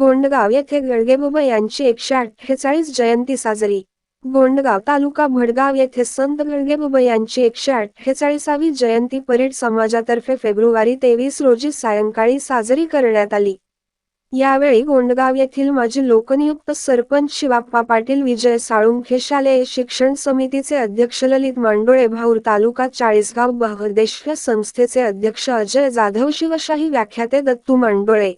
गोंडगाव येथे गडगेबाबा यांची एकशे अठ्ठेचाळीस जयंती साजरी. गोंडगाव तालुका भडगाव येथे संत गडगेबाबा यांची एकशे अठ्ठेचाळीसावी जयंती परेड समाजातर्फे फेब्रुवारी तेवीस रोजी सायंकाळी साजरी करण्यात आली. यावेळी गोंडगाव येथील माजी लोकनियुक्त सरपंच शिवाप्पा पाटील विजय साळुंखे शालेय शिक्षण समितीचे अध्यक्ष ललित मांडोळे भाऊर तालुका चाळीसगाव बहदेश्य संस्थेचे अध्यक्ष अजय जाधव शिवशाही व्याख्याते दत्तू मांडोळे.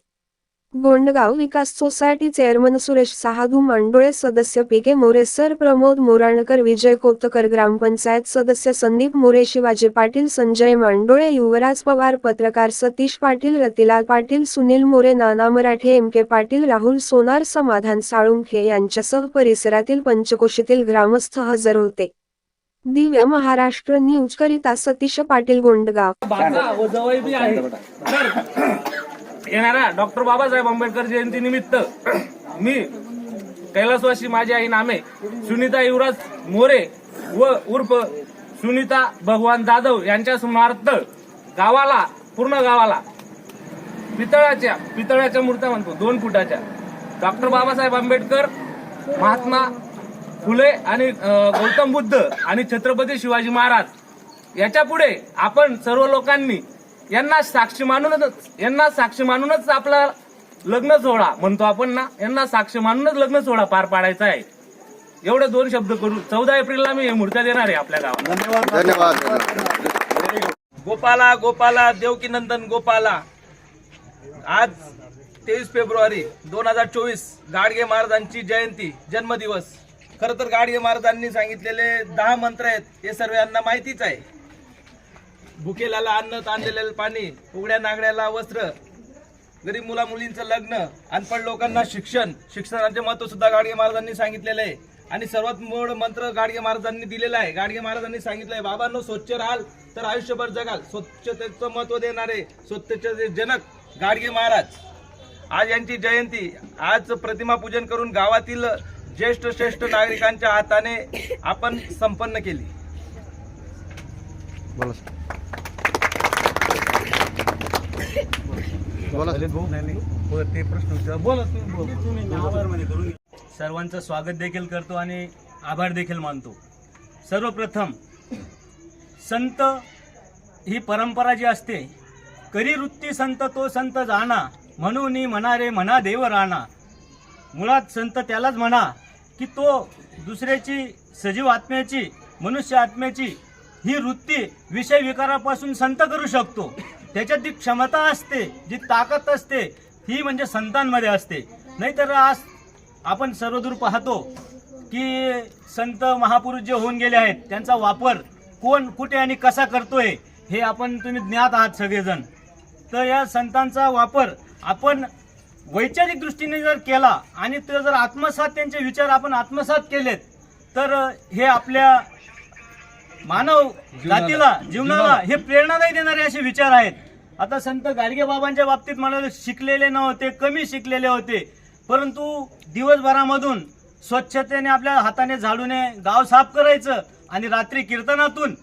गोंडगाव विकास सोसायटी चेअरमन सुरेश सहादू मांडोळे सदस्य P K More sir Pramod Morankar Vijay Kotkar ग्रामपंचायत सदस्य संदीप मोरे शिवाजी पाटील संजय मांडोळे युवराज पवार पत्रकार सतीश पाटील रतिलाल पाटील सुनील मोरे नाना मराठे एम के पाटील राहुल सोनार समाधान साळुंखे यांच्यासह परिसरातील पंचकोशीतील ग्रामस्थ हजर होते. दिव्य महाराष्ट्र न्यूज करिता सतीश पाटील गोंडगाव. येणाऱ्या डॉक्टर बाबासाहेब आंबेडकर जयंती निमित्त मी कैलासवासी माझी आई नामे सुनीता युवराज मोरे व उर्फ सुनीता भगवान जाधव यांच्या स्मार्थ गावाला पूर्ण गावाला पितळाच्या पितळाच्या मूर्त्या म्हणतो दोन फुटाच्या. डॉक्टर बाबासाहेब आंबेडकर महात्मा फुले आणि गौतम बुद्ध आणि छत्रपती शिवाजी महाराज. याच्यापुढे आपण सर्व लोकांनी यांना साक्षी मानूनच यांना साक्षी मानूनच आपला लग्न सोहळा म्हणतो आपण ना यांना साक्षी मानूनच लग्न सोहळा पार पाडायचा आहे. एवढे दोन शब्द करू चौदा एप्रिलला मी हे मूर्त्या देणार आहे आपल्या गावात धन्यवाद. गोपाला गोपाला देवकी नंदन गोपाला. आज तेवीस फेब्रुवारी दोन हजार चोवीस गाडगे महाराजांची जयंती जन्मदिवस. खरं तर गाडगे महाराजांनी सांगितलेले दहा मंत्र आहेत हे सर्वांना माहितीच आहे. भुकेल्याला अन्न तांदलेलं पाणी उघड्या नागड्याला वस्त्र गरीब मुला मुलींचं लग्न अनपढ लोकांना शिक्षण. शिक्षणाचे महत्त्व सुद्धा गाडगे महाराजांनी सांगितलेलं आहे. आणि सर्वात मूळ मंत्र गाडगे महाराजांनी दिलेला आहे. गाडगे महाराजांनी सांगितलंय बाबांनो स्वच्छ राहाल तर आयुष्यभर जगाल. स्वच्छतेचं महत्त्व देणारे स्वच्छतेचे जनक गाडगे महाराज. आज यांची जयंती आज प्रतिमा पूजन करून गावातील ज्येष्ठ श्रेष्ठ नागरिकांच्या हाताने आपण संपन्न केली. बोला. बोला सर्वांचं स्वागत देखील करतो आणि आभार देखील मानतो. सर्वप्रथम संत ही परंपरा जी असते करी वृत्ती संत तो संत जाणा म्हणून म्हणारे म्हणा देव राणा. मुळात संत त्यालाच म्हणा की तो दुसऱ्याची सजीव आत्म्याची मनुष्य आत्म्याची ही वृत्ती विषय विकारापासून संत करू शकतो. त्याच्यात जी क्षमता असते जी ताकद असते ही म्हणजे संतांमध्ये असते. नाहीतर आज आपण सर्वदूर पाहतो की संत महापुरुष जे होऊन गेले आहेत त्यांचा वापर कोण कुठे आणि कसा करतोय हे आपण तुम्ही ज्ञात आहात सगळेजण. तर या संतांचा वापर आपण वैचारिक दृष्टीने जर केला आणि ते जर आत्मसात त्यांचे विचार आपण आत्मसात केलेत तर हे आपल्या मानव जातीला जीवनाला हे प्रेरणादायी देणारे असे विचार आहेत. आता संत गाडगे बाबांच्या बाबतीत म्हणाले शिकलेले नव्हते कमी शिकलेले होते. परंतु दिवसभरामधून स्वच्छतेने आपल्या हाताने झाडूने गाव साफ करायचं आणि रात्री कीर्तनातून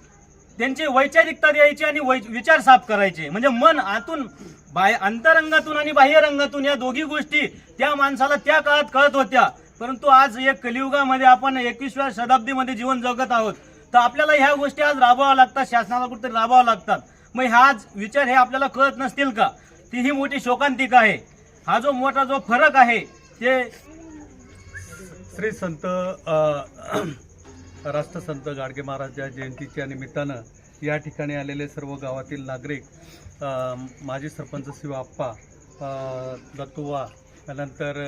त्यांची वैचारिकता द्यायची आणि विचार साफ करायचे. म्हणजे मन आतून बाह्य अंतरंगातून आणि बाह्यरंगातून या दोघी गोष्टी त्या माणसाला त्या काळात कळत होत्या. परंतु आज एक कलियुगामध्ये आपण एकविसव्या शताब्दीमध्ये जीवन जगत आहोत. तर आपल्याला ह्या गोष्टी आज राबवाव्या लागतात शासनाला कुठेतरी राबवाव्या लागतात. मग ह्याच विचार हे आपल्याला कळत नसतील का? ती ही मोठी शोकांतिका आहे. हा जो मोठा जो फरक आहे ते श्री संत राष्ट्रसंत गाडगे महाराज या जयंतीच्या निमित्तानं या ठिकाणी आलेले सर्व गावातील नागरिक माजी सरपंच शिवाप्पा दत्तुवा त्यानंतर